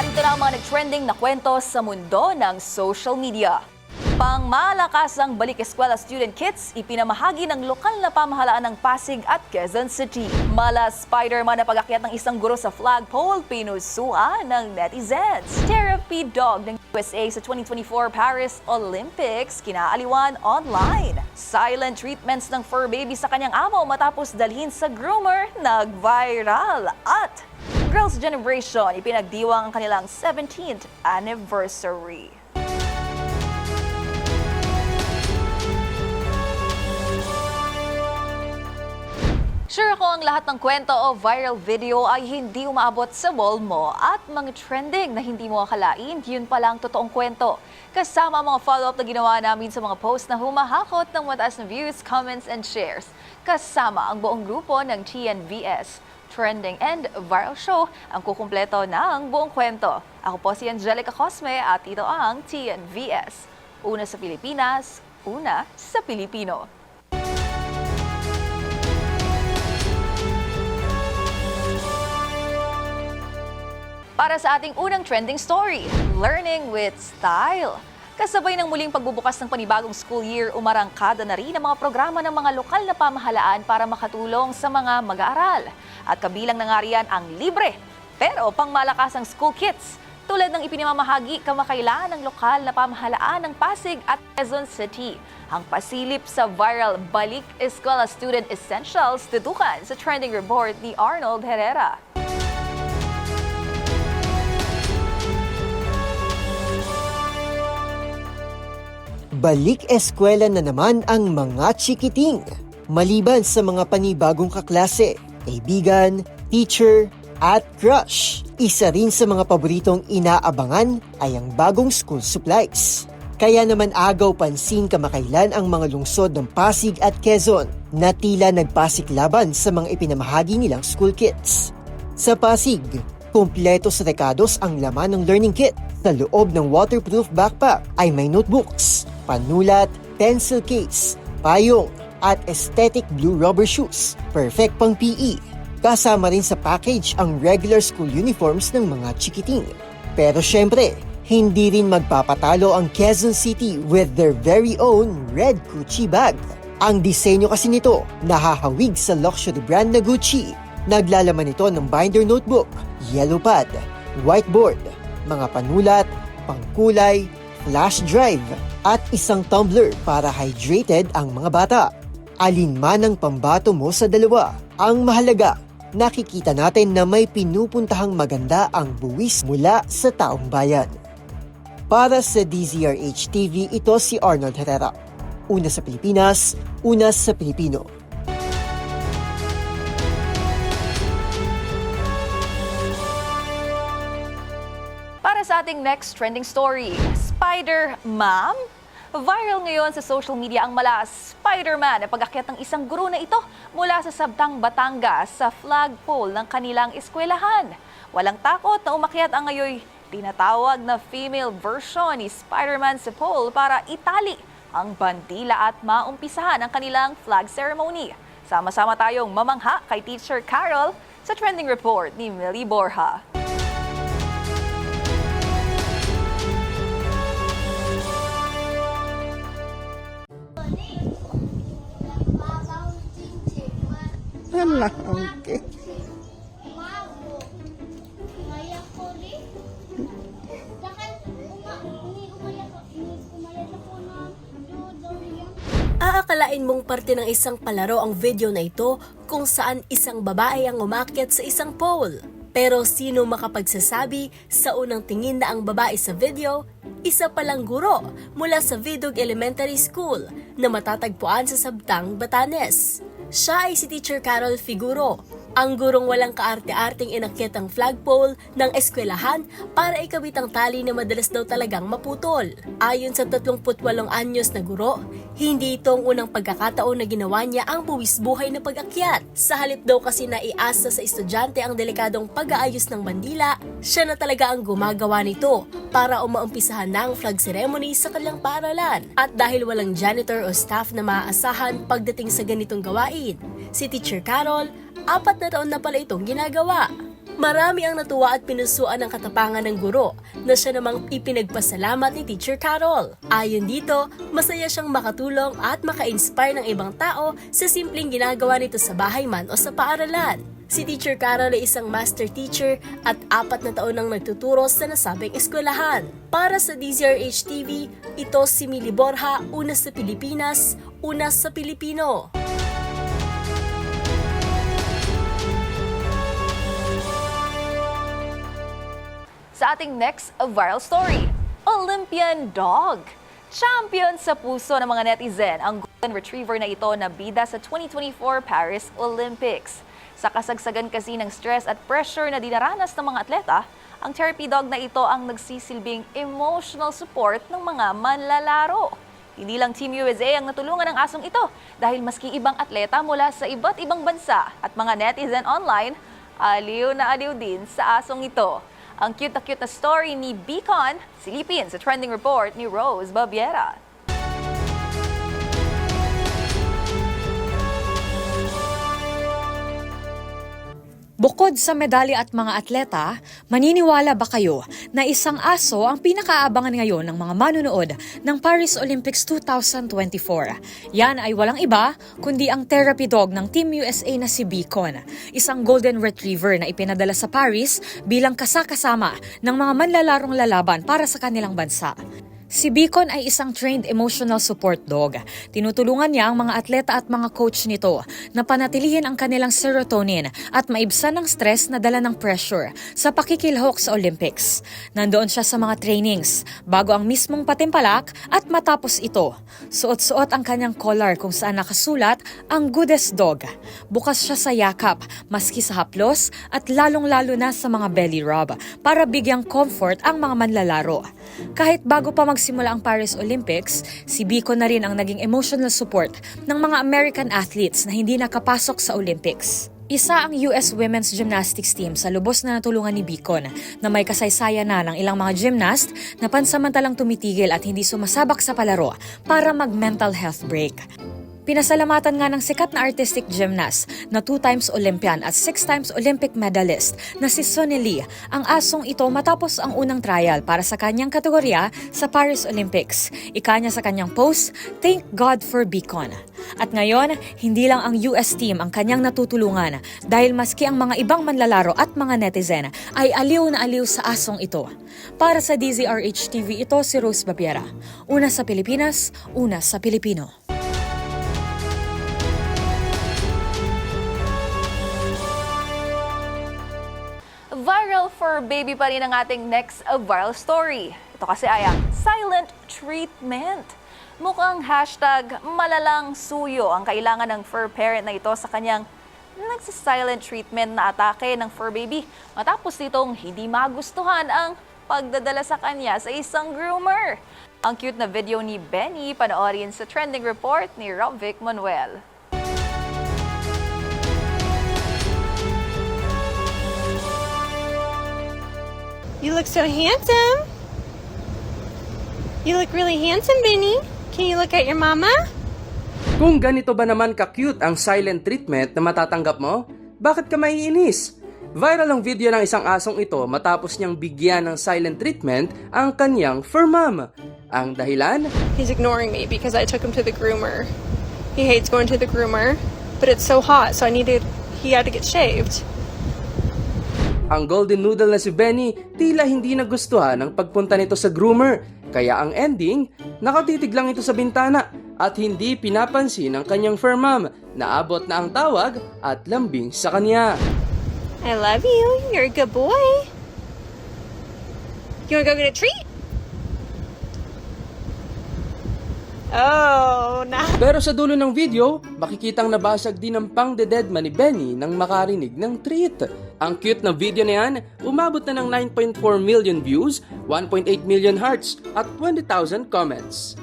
Narito na ang mga nag-trending na kwento sa mundo ng social media. Pangmalakasang balik eskwela student kits, ipinamahagi ng lokal na pamahalaan ng Pasig at Quezon City. Mala Spider-Man na pag-akyat ng isang guro sa flagpole, pinusuan ng netizens. Therapy dog ng USA sa 2024 Paris Olympics, kinaaliwan online. Silent treatments ng fur baby sa kanyang amo matapos dalhin sa groomer, nag-viral. At Girls' Generation, ipinagdiwang ang kanilang 17th anniversary. Sure ako ang lahat ng kwento o viral video ay hindi umaabot sa wall mo at mga trending na hindi mo akalain, yun pala ang totoong kwento. Kasama ang mga follow-up na ginawa namin sa mga post na humahakot ng mataas na views, comments, and shares. Kasama ang buong grupo ng TNVS. Trending and Viral Show ang kukumpleto ng buong kwento. Ako po si Angelica Cosme at ito ang TNVS. Una sa Pilipinas, una sa Pilipino. Para sa ating unang trending story, Learning with Style. Kasabay ng muling pagbubukas ng panibagong school year, umarangkada na rin ang mga programa ng mga lokal na pamahalaan para makatulong sa mga mag-aaral. At kabilang na nga riyan ang libre, pero pangmalakasang school kits tulad ng ipinamamahagi kamakailan ng lokal na pamahalaan ng Pasig at Quezon City. Ang pasilip sa viral Balik Eskwela Student Essentials tutukan sa trending report ni Arnold Herrera. Balik eskwela na naman ang mga chikiting. Maliban sa mga panibagong kaklase, kaibigan, teacher, at crush. Isa rin sa mga paboritong inaabangan ay ang bagong school supplies. Kaya naman agaw pansin kamakailan ang mga lungsod ng Pasig at Quezon na tila nagpasiklaban sa mga ipinamahagi nilang school kits. Sa Pasig, kumpleto sa rekados ang laman ng learning kit. Sa loob ng waterproof backpack ay may notebooks, panulat, pencil case, payong, at aesthetic blue rubber shoes. Perfect pang PE. Kasama rin sa package ang regular school uniforms ng mga chikiting. Pero syempre, hindi rin magpapatalo ang Quezon City with their very own red Gucci bag. Ang disenyo kasi nito nahahawig sa luxury brand na Gucci. Naglalaman ito ng binder notebook, yellow pad, whiteboard, mga panulat, pangkulay, flash drive, at isang tumbler para hydrated ang mga bata. Alin man ang pambato mo sa dalawa, ang mahalaga, nakikita natin na may pinupuntahang maganda ang buwis mula sa taong bayan. Para sa DZRH TV, ito si Arnold Herrera. Una sa Pilipinas, una sa Pilipino. Para sa ating next trending story, Spider-Man? Viral ngayon sa social media ang mala Spider-Man na pag-akyat ng isang guro na ito mula sa Sabtang, Batangas sa flagpole ng kanilang eskwelahan. Walang takot na umakyat ang ngayon tinatawag na female version ni Spider-Man sa pole para itali ang bandila at maumpisahan ang kanilang flag ceremony. Sama-sama tayong mamangha kay Teacher Carol sa trending report ni Millie Borja. Hala, okay. Aakalain mong parte ng isang palaro ang video na ito kung saan isang babae ang umakyat sa isang pole. Pero sino makapagsasabi sa unang tingin na ang babae sa video, isa palang guro mula sa Vidog Elementary School na matatagpuan sa Sabtang, Batanes. Siya ay si Teacher Carol Figuro, ang gurong walang kaarte-arting inakyat ang flagpole ng eskwelahan para ikabit ang tali na madalas daw talagang maputol. Ayon sa 38 anyos na guro, hindi ito ang unang pagkakataon na ginawa niya ang buwis buhay na pag-akyat. Sa halip daw kasi na iasa sa estudyante ang delikadong pag-aayos ng bandila, siya na talaga ang gumagawa nito para umaumpisahan na ang flag ceremony sa kanilang paaralan. At dahil walang janitor o staff na maaasahan pagdating sa ganitong gawain, si Teacher Carol apat na taon na pala itong ginagawa. Marami ang natuwa at pinusuan ng katapangan ng guro na siya namang ipinagpasalamat ni Teacher Carol. Ayon dito, masaya siyang makatulong at maka-inspire ng ibang tao sa simpleng ginagawa nito sa bahay man o sa paaralan. Si Teacher Carol ay isang master teacher at apat na taon nang nagtuturo sa nasabing eskwelahan. Para sa DZRH TV, ito si Mili Borja, una sa Pilipinas, una sa Pilipino. Sa ating next viral story, Olympian Dog. Champion sa puso ng mga netizen ang Golden Retriever na ito na bida sa 2024 Paris Olympics. Sa kasagsagan kasi ng stress at pressure na dinaranas ng mga atleta, ang therapy dog na ito ang nagsisilbing emotional support ng mga manlalaro. Hindi lang Team USA ang natulungan ng asong ito dahil maski ibang atleta mula sa iba't ibang bansa at mga netizen online, aliw na aliw din sa asong ito. Ang cute na cute na story ni Beacon, silipin sa trending report ni Rose Babiera. Bukod sa medalya at mga atleta, maniniwala ba kayo na isang aso ang pinakaabangan ngayon ng mga manunood ng Paris Olympics 2024? Yan ay walang iba kundi ang therapy dog ng Team USA na si Beacon, isang golden retriever na ipinadala sa Paris bilang kasakasama ng mga manlalarong lalaban para sa kanilang bansa. Si Beacon ay isang trained emotional support dog. Tinutulungan niya ang mga atleta at mga coach nito na panatilihin ang kanilang serotonin at maibsan ng stress na dala ng pressure sa pakikilhok sa Olympics. Nandoon siya sa mga trainings bago ang mismong patimpalak at matapos ito. Suot-suot ang kanyang collar kung saan nakasulat ang goodest dog. Bukas siya sa yakap, maski sa haplos at lalong-lalo na sa mga belly rub para bigyang comfort ang mga manlalaro. Kahit bago pa magsimula ang Paris Olympics, si Biko na rin ang naging emotional support ng mga American athletes na hindi nakapasok sa Olympics. Isa ang US Women's Gymnastics Team sa lubos na natulungan ni Beacon na may kasaysayan na ng ilang mga gymnast na pansamantalang tumitigil at hindi sumasabak sa palaro para mag-mental health break. Pinasalamatan nga ng sikat na artistic gymnast na two times Olympian at six times Olympic medalist na si Sonny Lee ang asong ito matapos ang unang trial para sa kanyang kategorya sa Paris Olympics. Ika niya sa kanyang post, Thank God for Beacon. At ngayon, hindi lang ang US team ang kanyang natutulungan dahil maski ang mga ibang manlalaro at mga netizen ay aliw na aliw sa asong ito. Para sa DZRH TV, ito si Rose Babiera. Una sa Pilipinas, una sa Pilipino. Viral for baby pa rin ang ating next uh, viral story. Ito kasi ay ang silent treatment. Mukhang hashtag malalang suyo ang kailangan ng fur parent na ito sa kanyang nagsisilent treatment na atake ng fur baby matapos nitong hindi magustuhan ang pagdadala sa kanya sa isang groomer. Ang cute na video ni Benny panoorin sa trending report ni Robvic Manuel. You look so handsome. You look really handsome, Benny. Can you look at your mama? Kung ganito ba naman ka-cute ang silent treatment na matatanggap mo, bakit ka maiinis? Viral ang video ng isang asong ito matapos niyang bigyan ng silent treatment ang kanyang fur mom. Ang dahilan? He's ignoring me because I took him to the groomer. He hates going to the groomer, but it's so hot, so I needed. He had to get shaved. Ang golden noodle na si Benny tila hindi nagustuhan ang pagpunta nito sa groomer. Kaya ang ending, nakatitig lang ito sa bintana at hindi pinapansin ng kanyang fur mom na abot na ang tawag at lambing sa kanya. I love you. You're a good boy. You want to go get a treat? Oh, nah. Pero sa dulo ng video, makikitang nabasag din ang pang-dededma ni Benny nang makarinig ng treat. Ang cute na video na yan, umabot na ng 9.4 million views, 1.8 million hearts, at 20,000 comments.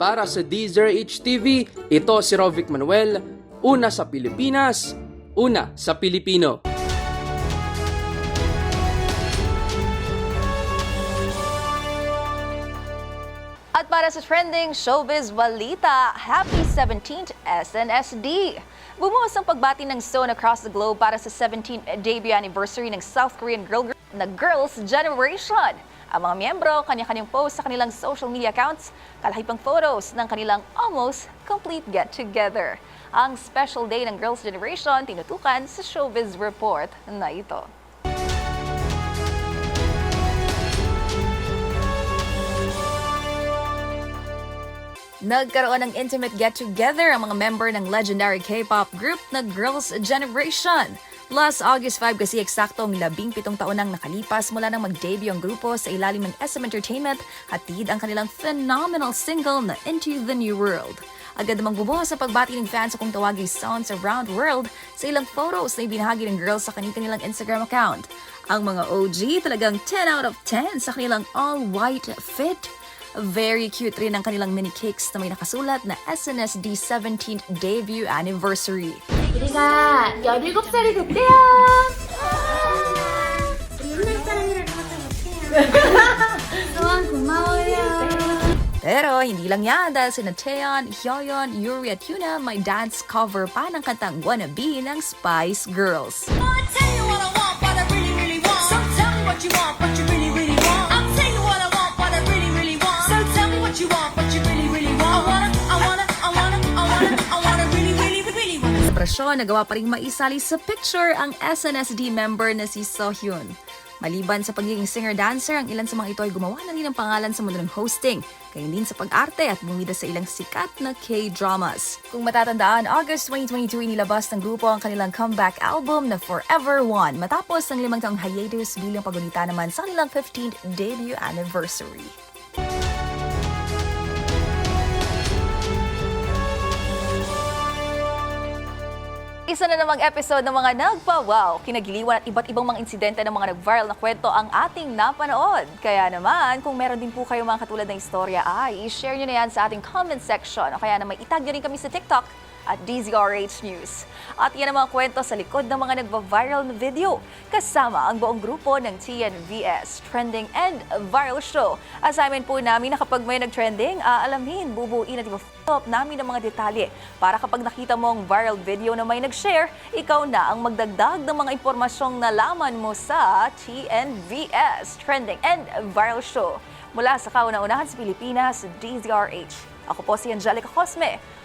Para sa Deezer HTV, ito si Rovic Manuel, una sa Pilipinas, una sa Pilipino. At para sa trending showbiz balita, Happy 17th SNSD! Bumuhos ang pagbati ng Stone across the globe para sa 17th debut anniversary ng South Korean girl group na Girls' Generation. Ang mga miyembro, kanya-kanyang post sa kanilang social media accounts, kalahipang photos ng kanilang almost complete get-together. Ang special day ng Girls' Generation tinutukan sa showbiz report na ito. Nagkaroon ng intimate get-together ang mga member ng legendary K-pop group na Girls' Generation. Last August 5 kasi eksaktong labing pitong taon nang nakalipas mula nang mag-debut ang grupo sa ilalim ng SM Entertainment hatid ang kanilang phenomenal single na Into the New World. Agad namang bumuhos sa pagbati ng fans sa kung tawagin sounds around world sa ilang photos na ibinahagi ng girls sa kanilang Instagram account. Ang mga OG talagang 10 out of 10 sa kanilang all-white fit Very cute rin ang kanilang mini cakes na may nakasulat na SNSD 17th debut anniversary. 우리가 17살이 됐대요. 옛날 사람이라고 소원 고마워요. Pero hindi lang yan dahil sina Taeyeon, Hyoyeon, Yuri at Yuna may dance cover pa ng kantang Wannabe ng Spice Girls. I'll presyon, nagawa pa rin maisali sa picture ang SNSD member na si Sohyun. Maliban sa pagiging singer-dancer, ang ilan sa mga ito ay gumawa na rin ng pangalan sa mundo ng hosting, kaya din sa pag-arte at bumida sa ilang sikat na K-dramas. Kung matatandaan, August 2022 inilabas ng grupo ang kanilang comeback album na Forever One matapos ang limang taong hiatus bilang pagunita naman sa kanilang 15th debut anniversary. Isa na namang episode ng mga nagpa-wow, kinagiliwan at iba't ibang mga insidente ng mga nag-viral na kwento ang ating napanood. Kaya naman, kung meron din po kayo mga katulad na istorya, ay i-share nyo na yan sa ating comment section o kaya naman itag nyo rin kami sa TikTok at DZRH News. At yan ang mga kwento sa likod ng mga nagva-viral na video kasama ang buong grupo ng TNVS Trending and Viral Show. Assignment po namin na kapag may nag-trending, aalamin, bubuin at i-follow up namin ang mga detalye para kapag nakita mo ang viral video na may nag-share, ikaw na ang magdagdag ng mga impormasyong nalaman mo sa TNVS Trending and Viral Show. Mula sa kauna-unahan sa Pilipinas, DZRH. Ako po si Angelica Cosme.